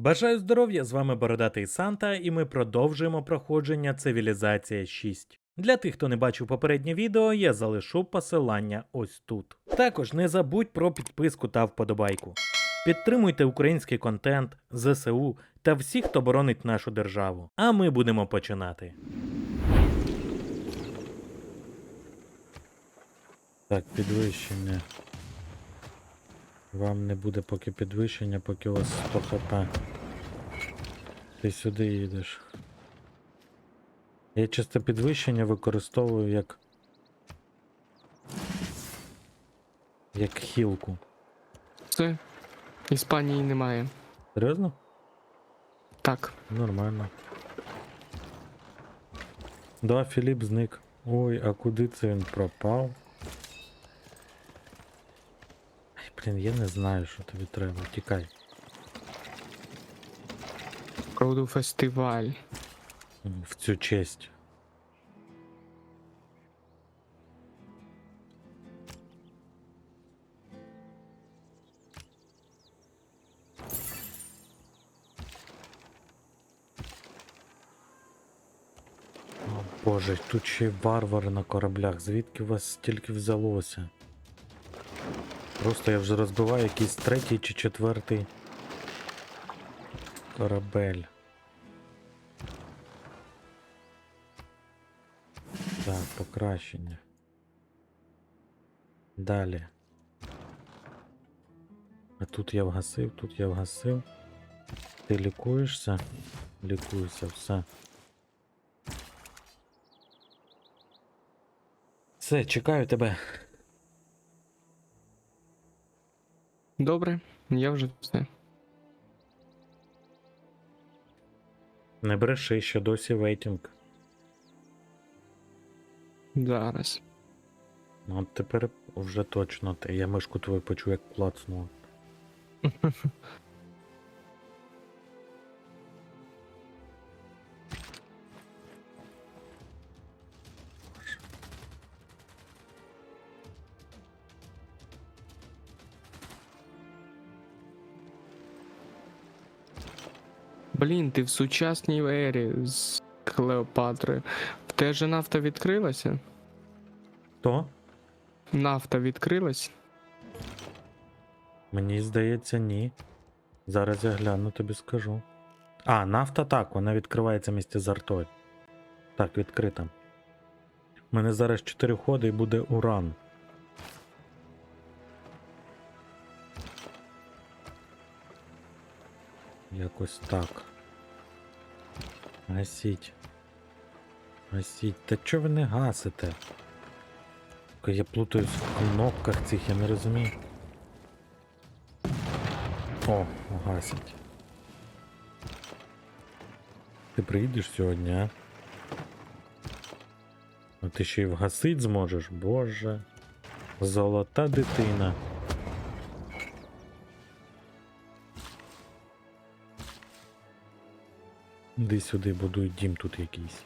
Бажаю здоров'я! З вами Бородатий Санта, і ми продовжуємо проходження Цивілізація 6. Для тих, хто не бачив попереднє відео, я залишу посилання ось тут. Також не забудь про підписку та вподобайку. Підтримуйте український контент, ЗСУ та всіх, хто боронить нашу державу. А ми будемо починати. Так, підвищення. Вам не буде поки підвищення, поки у вас 100 хп. Ти сюди їдеш. Я часто підвищення використовую як. як хілку. Все. Іспанії немає. Серйозно? Так. Нормально. Да, Філіп зник. Ой, а куди це він пропав? Ай, блін, я не знаю, що тобі треба. Тікай. Проведу фестиваль. В цю честь. Боже, тут ще й варвари на кораблях. Звідки вас стільки взялося? Просто я вже розбиваю якийсь третій чи четвертий корабель. Так, покращення. Далі. А тут я вгасив, тут я вгасив. Ти лікуєшся? Лікуйся, все. Все, чекаю тебе. Добре, я вже все. Не бреши, що досі вейтінг. Зараз. Ну от тепер вже точно ти. Я мишку твою почув, як клацнула. Блін, ти в сучасній ері з Клеопатрою. В тебе же нафта відкрилася? То? Нафта відкрилась? Мені здається, ні. Зараз я гляну, тобі скажу. А, нафта так, вона відкривається місті з артою. Так, відкрита. У мене зараз 4 ходи і буде уран. Якось так. Гасіть. Гасіть. Та чого ви не гасите? Я плутаюсь в кнопках цих, я не розумію. О, гасять. Ти приїдеш сьогодні, а? А ти ще й вгасить зможеш? Боже. Золота дитина. Іди сюди будуй дім тут якийсь.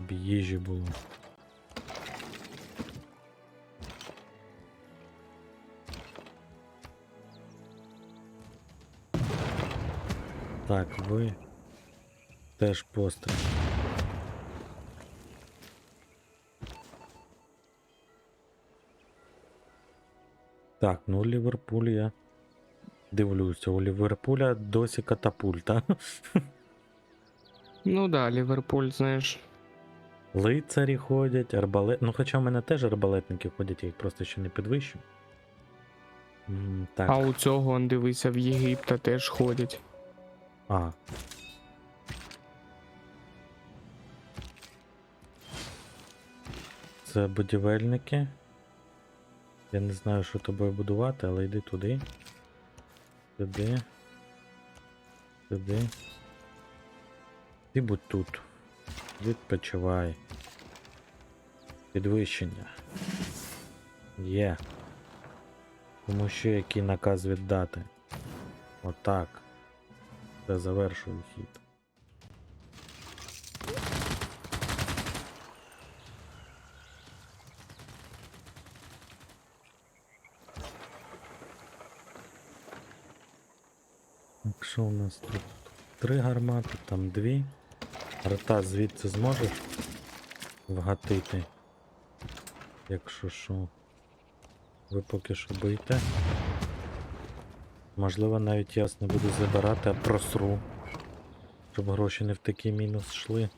Б їжі було. Так, ви теж постріл. Так, ну Ліверпуль я дивлюся. У Ліверпуля досі катапульта. Ну да, Ліверпуль, знаєш. Лицарі ходять, арбалет. Ну, хоча в мене теж арбалетники ходять, я їх просто ще не підвищу. М, Так. А у цього, он дивися, в Єгипта теж ходять. А. Це будівельники. Я не знаю, що тобою будувати, але йди туди. Сюди. Сюди. Ти будь тут. Відпочивай. Підвищення. Є. Кому ще який наказ віддати? Отак. Це завершую хід. Що у нас тут? Три гармати, там дві. Арта звідси зможеш вгатити. Якщо що. Ви поки що бийте. Можливо, навіть я не буду забирати, а просру. Щоб гроші не в такий мінус йшли.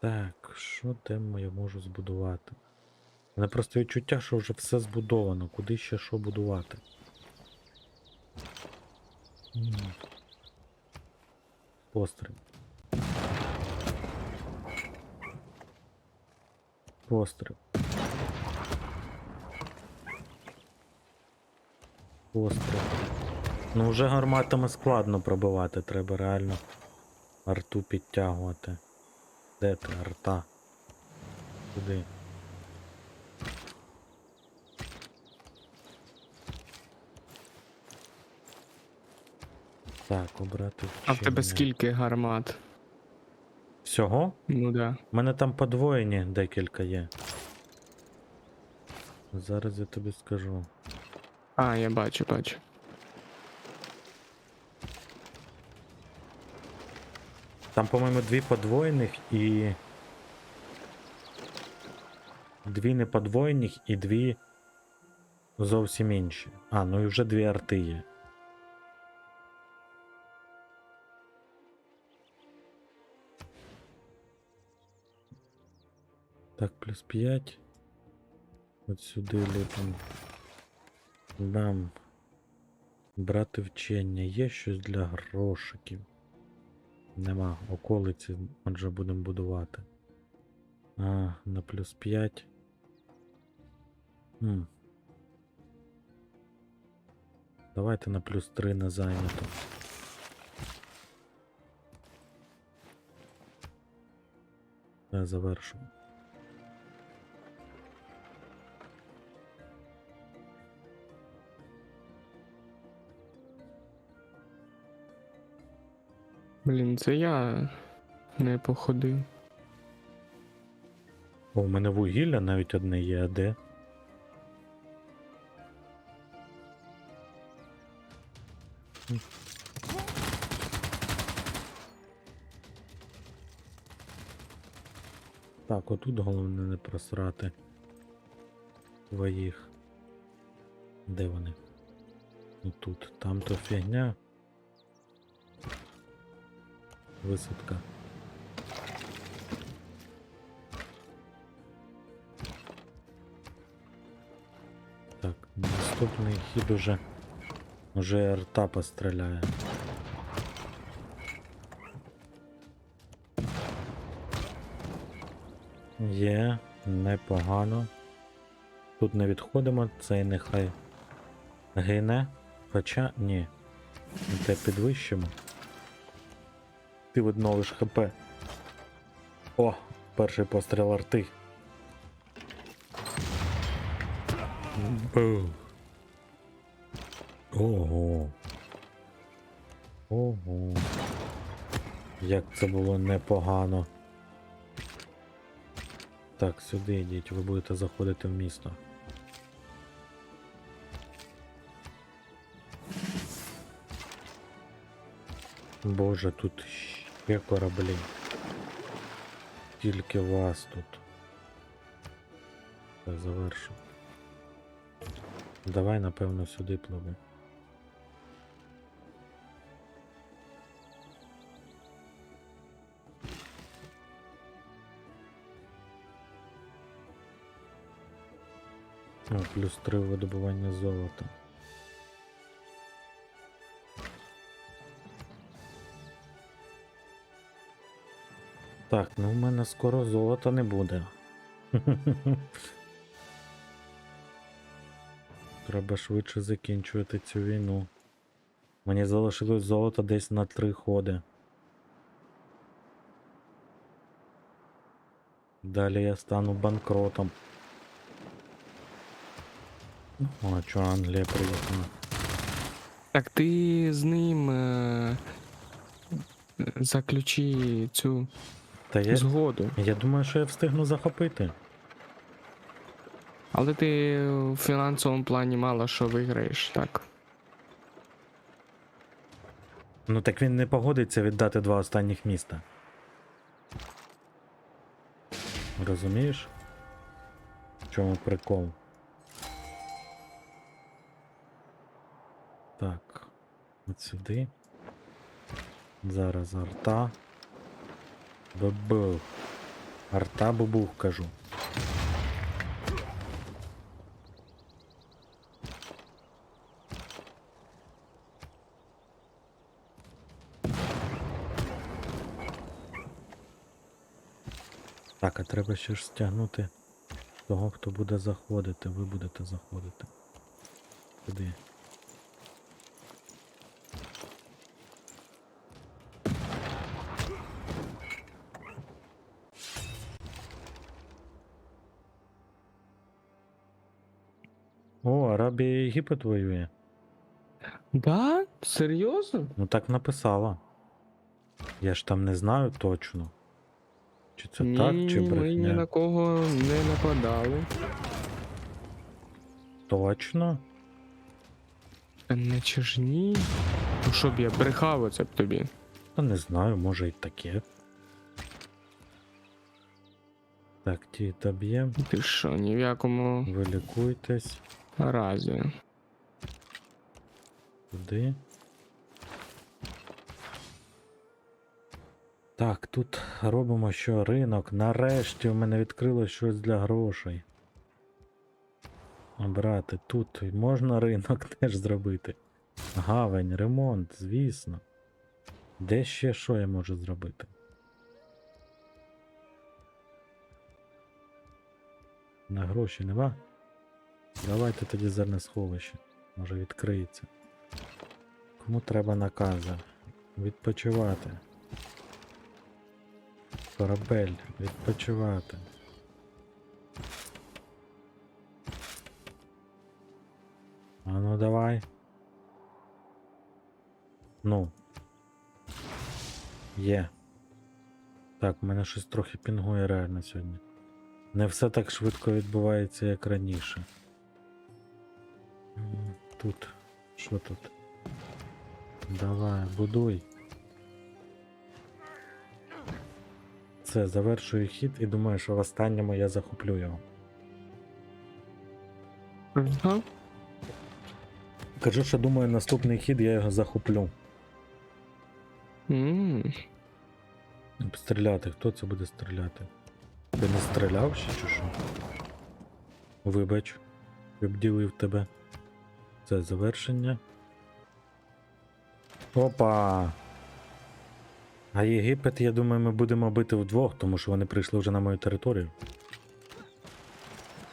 Так, що де я можу збудувати? У мене просто відчуття, що вже все збудовано. Куди ще що будувати? Постріл. Постріл. Постріл. Ну вже гарматами складно пробивати, треба реально арту підтягувати. Де ти, арта? Куди? Так, обрати А в тебе скільки гармат? Всього? Ну да. У мене там подвоєні декілька є. Зараз я тобі скажу. А, я бачу, бачу. Там, по-моєму, дві подвоєних і. Дві неподвоєних і дві зовсім інші. А, ну і вже дві арти є. Так, плюс 5. От сюди ліпимо. Бам. Брати вчення. Є щось для грошиків. Нема. Околиці, отже, будемо будувати. А, на плюс 5. Хм. Давайте на плюс 3 на зайнято. Я завершу. Блін, це я не походив. О, у мене вугілля навіть одне є, а де? Так, отут головне не просрати своїх. Де вони? Ну тут. Там то фігня. Висадка. Так, наступний хід уже. Уже арта постріляє. Є, непогано. Тут не відходимо, цей нехай гине. Хоча ні. Те підвищимо. Ти відновиш ХП. О, перший постріл арти. Ого. Ого. Як це було непогано. Так, сюди йдіть, ви будете заходити в місто. Боже, тут ще кораблі. Тільки вас тут. Так, завершу. Давай, напевно, сюди пливи. Плюс 3 видобування золота. Так, ну в мене скоро золота не буде. Треба швидше закінчувати цю війну. Мені залишилось золото десь на три ходи. Далі я стану банкротом. О, чого Англія приїхала? Так ти з ним е- заключи цю Та я, згоду. я думаю, що я встигну захопити. Але ти в фінансовому плані мало що виграєш, так. Ну так він не погодиться віддати два останніх міста. Розумієш? В чому прикол? Так. От сюди. Зараз арта. Бабух. Арта бабух кажу. Так, а треба ще ж стягнути того, хто буде заходити. Ви будете заходити. Куди? О, Арабія і Єгипет воює. Да? Серйозно? Ну так написала. Я ж там не знаю точно. Чи це так, чи Ні, ми ні на кого не нападали. Точно? Та Не чи ж ні? Ну щоб я брехав оце б тобі. Та не знаю, може і таке. Так, ті доб'єм. Ти що, ні в якому Ви лікуйтесь. Разі. Туди. Так, тут робимо що ринок. Нарешті в мене відкрилось щось для грошей. А, брате, тут можна ринок теж зробити. Гавань, ремонт, звісно. Де ще що я можу зробити? На гроші нема? Давайте тоді зернесховище. Може відкриється. Кому треба накази? Відпочивати. Корабель, відпочивати. А ну давай. Ну. Є. Так, у мене щось трохи пінгує реально сьогодні. Не все так швидко відбувається, як раніше. Тут. Що тут? Давай, будуй. Це завершую хід і думаю, що в останньому я захоплю його. Ага. Кажу, що думаю, наступний хід я його захоплю. М, Стріляти, хто це буде стріляти? Ти не стріляв ще чи що? Вибач, обділив тебе. Це завершення. Опа! А Єгипет, я думаю, ми будемо бити вдвох, тому що вони прийшли вже на мою територію.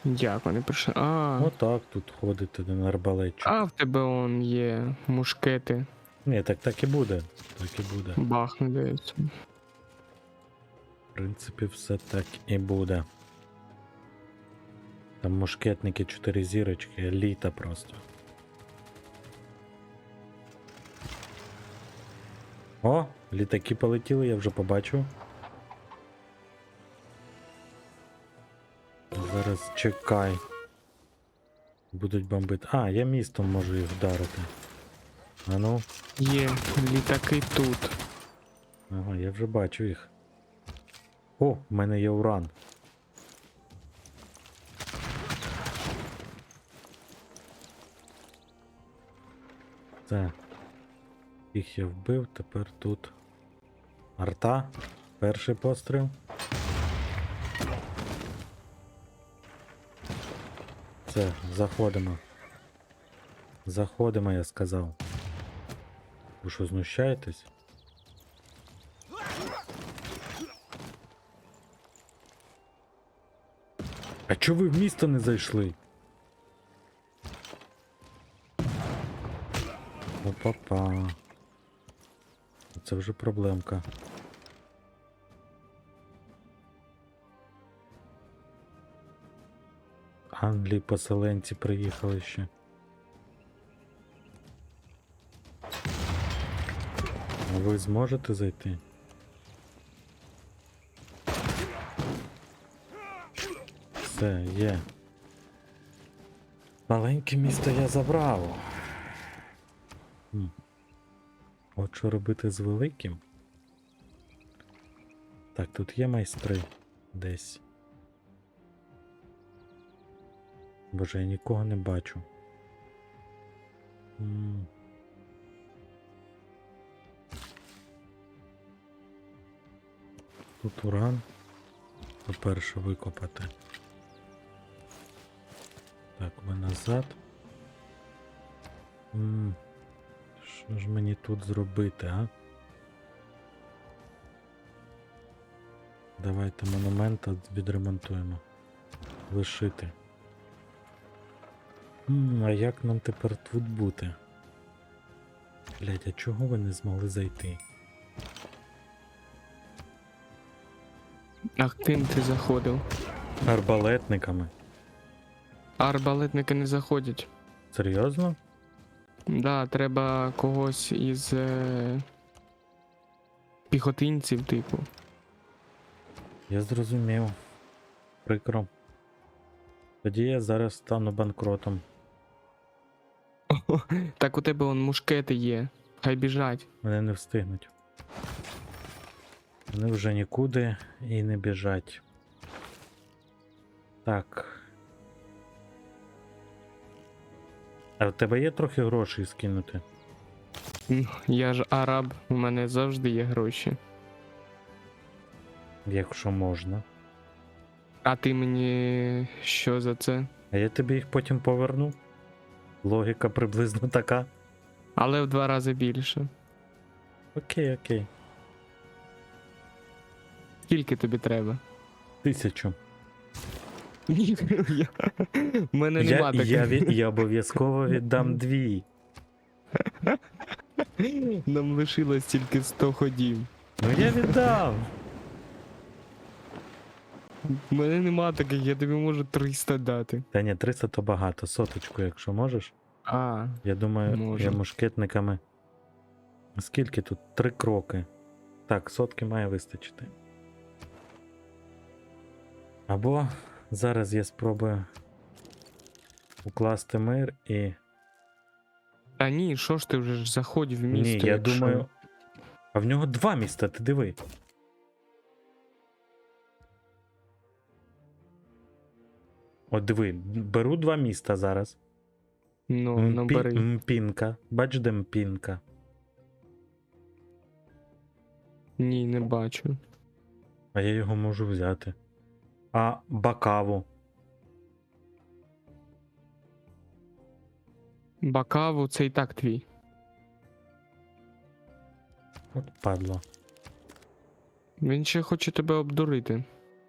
Як вони прийшли? А, Отак тут ходити на арбалетчик. а в тебе он є мушкети. Ні, так так і буде. Так і буде. Бахну дається. В принципі, все так і буде. Там мушкетники 4 зірочки, еліта просто. О, літаки полетіли, я вже побачив. Зараз чекай. Будуть бомбити. А, я містом можу їх вдарити. А ну. Є літаки тут. Ага, я вже бачу їх. О, в мене є уран. Це. Їх я вбив, тепер тут. Арта. Перший постріл. Все, заходимо. Заходимо, я сказав. Ви що, знущаєтесь? А чого ви в місто не зайшли? Опа-па. Це вже проблемка. Англії поселенці приїхали ще. Ви зможете зайти? Все, є. Маленьке місто я забрав. М. От що робити з великим. Так, тут є майстри десь. Боже, я нікого не бачу. М. Тут уран. По-перше, викопати. Так, ми назад. М, Що ж мені тут зробити, а? Давайте монумент відремонтуємо. Лишити. М, а як нам тепер тут бути? Блять, а чого ви не змогли зайти? А ким ти заходив? Арбалетниками. Арбалетники не заходять. Серйозно? Да, треба когось із е... піхотинців, типу. Я зрозумів. Прикро. Тоді я зараз стану банкротом. Так у тебе он мушкети є. Хай біжать. Вони не встигнуть. Вони вже нікуди і не біжать. Так. А в тебе є трохи грошей скинути? Ну, Я ж араб, у мене завжди є гроші. Якщо можна. А ти мені що за це? А я тобі їх потім поверну. Логіка приблизно така. Але в два рази більше. Окей, окей. Скільки тобі треба? Тисячу. Ні, я... У мене Я, нема таких. я, від- я обов'язково віддам дві. Нам лишилось тільки 100 ходів. Ну я віддав. У мене нема таких, я тобі можу 300 дати. Та ні, 300 то багато. Соточку, якщо можеш. А, Я думаю, Можу. я мушкетниками. Скільки тут? Три кроки. Так, сотки має вистачити. Або зараз я спробую укласти мир і. Та ні, що ж ти вже ж заходь в місто. Ні, я якщо- думаю. А в нього два міста, ти диви. От диви, беру два міста зараз. Ну, Мпі- набери. Мпінка. Бач, де мпінка. Ні, не бачу. А я його можу взяти. А бакаву. Бакаву це і так твій. От падло. Він ще хоче тебе обдурити.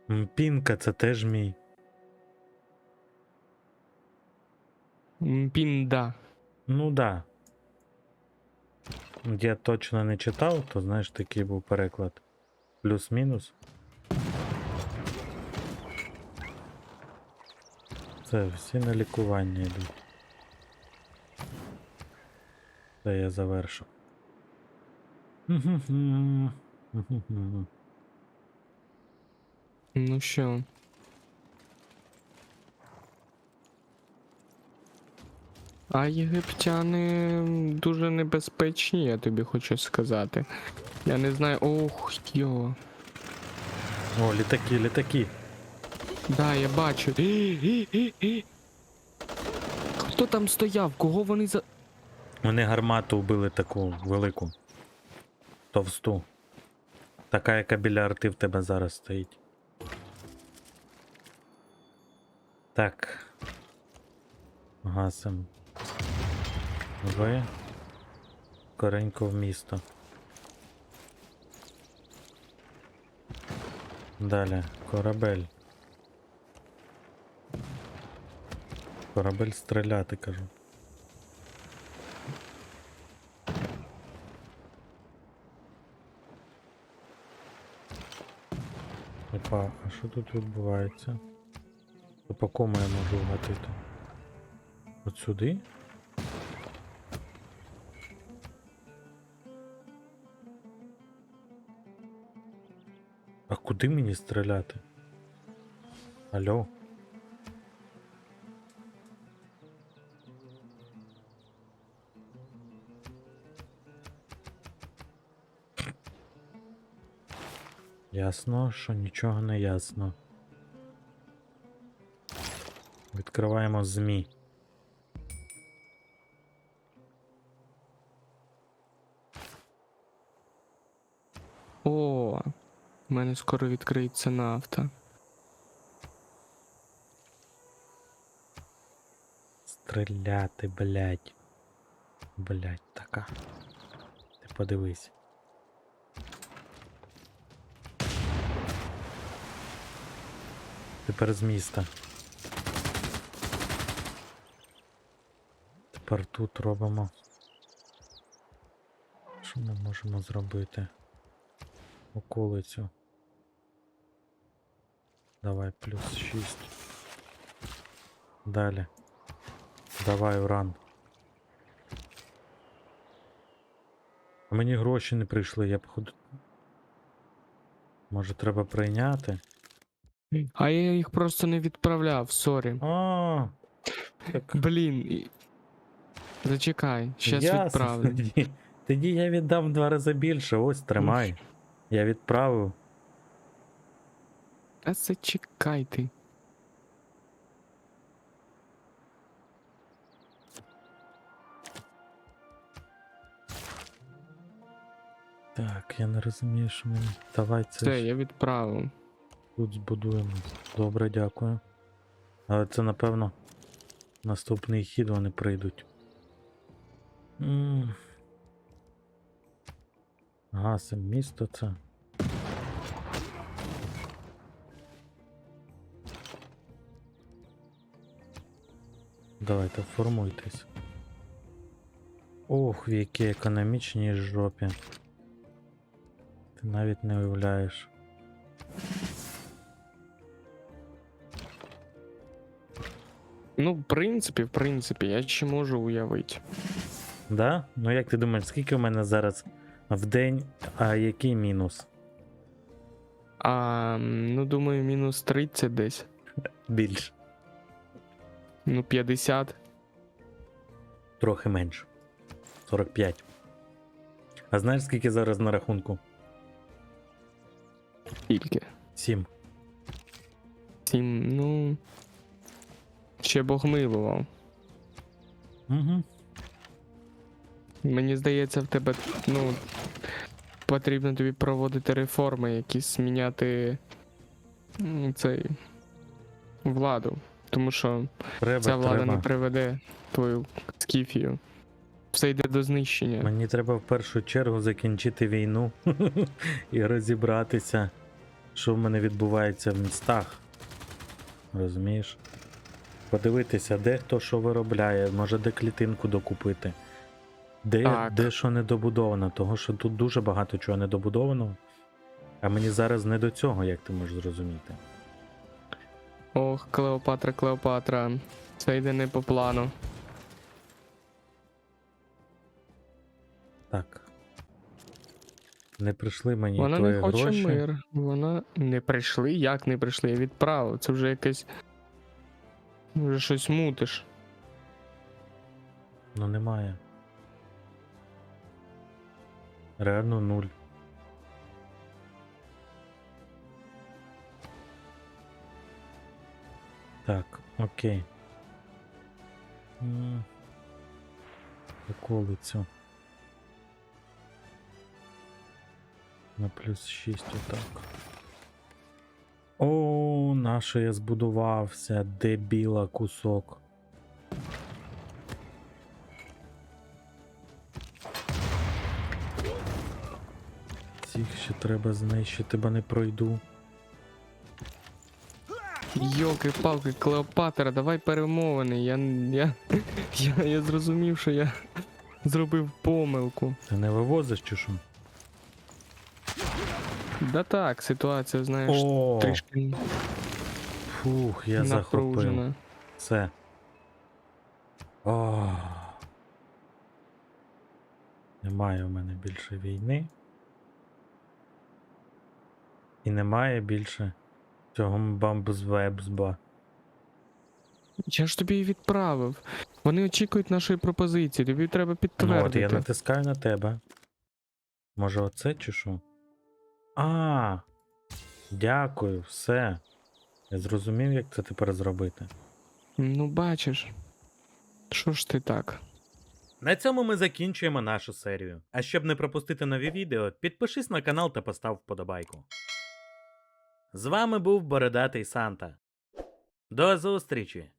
Мпінка це теж мій. Пінда. Ну да. Я точно не читав, то знаєш, такий був переклад. Плюс-мінус. Це всі на лікування йдуть. Це я завершу. Ну що? А єгиптяни дуже небезпечні, я тобі хочу сказати. Я не знаю. Ох, йо. О, літаки, літаки. Да, я бачу. Хто там стояв? Кого вони за. Вони гармату вбили таку велику. Товсту. Така, яка біля арти в тебе зараз стоїть. Так. Гасим. Ви. Коренько в місто. Далі. Корабель. Корабель стріляти, кажу. Опа, а що тут відбувається? То по кому я можу вгатити? От сюди? А куди мені стріляти? Алло? Ясно, що нічого не ясно. Відкриваємо ЗМІ. О, у мене скоро відкриється нафта. Стріляти, блядь. Блядь, така. Ти подивись. Тепер з міста. Тепер тут робимо. Що ми можемо зробити? Околицю. Давай, плюс 6. Далі. Давай, уран. Мені гроші не прийшли, я походу. Може треба прийняти? А я їх просто не відправляв, сорі. А, так Блін. і- Зачекай, щас ясно відправлю. Тоді, тоді я віддам в два рази більше. Ось тримай. Я відправив. А зачекай ти. Так, я не розумію, що мені. Давай це Все, ж я відправив. Тут збудуємо. Добре, дякую. Але це, напевно, наступний хід вони прийдуть. Гасим місто це. Давайте формуйтесь. Ох, в якій економічній жопі. Ти навіть не уявляєш. Ну, в принципі, в принципі, я ще можу уявити. Да? Ну як ти думаєш, скільки у мене зараз в день, а який мінус? А, ну думаю, мінус 30 десь. Більше. Ну, 50. Трохи менше. 45. А знаєш, скільки зараз на рахунку? Тільки. 7. 7, ну. Ще Бог милував. Угу. Мені здається, в тебе, ну. Потрібно тобі проводити реформи, якісь міняти цей владу. Тому що Треба, ця влада треба. не приведе твою скіфію. Все йде до знищення. Мені треба в першу чергу закінчити війну і розібратися, що в мене відбувається в містах. Розумієш? Подивитися, де хто що виробляє, може де клітинку докупити. Де, Так. де що недобудовано, того що тут дуже багато чого недобудовано. А мені зараз не до цього, як ти можеш зрозуміти. Ох, Клеопатра, Клеопатра. Це йде не по плану. Так. Не прийшли мені Вона твої не хоче гроші. мир. Вона не прийшли. Як не прийшли? Я відправив. Це вже якесь. Вже щось мутиш. Ну немає. Реально нуль. Так, окей. Околицю. На плюс 6 отак. О, наше я збудувався, дебіла кусок. Цих ще треба знищити, бо не пройду. Йолки-палки, Клеопатра, давай перемовини. Я, я, я, я зрозумів, що я зробив помилку. Ти не вивозиш чи що? Да так, ситуація, знаєш, О, трішки фух, я захопив. Все. О. Немає у мене більше війни. І немає більше цього бамбузвебзба. Я ж тобі її відправив. Вони очікують нашої пропозиції, тобі треба Ну от я натискаю на тебе. Може оце чи що? А, Дякую, все. Я зрозумів, як це тепер зробити. Ну, бачиш. Що ж ти так? На цьому ми закінчуємо нашу серію. А щоб не пропустити нові відео, підпишись на канал та постав вподобайку. З вами був Бородатий Санта. До зустрічі!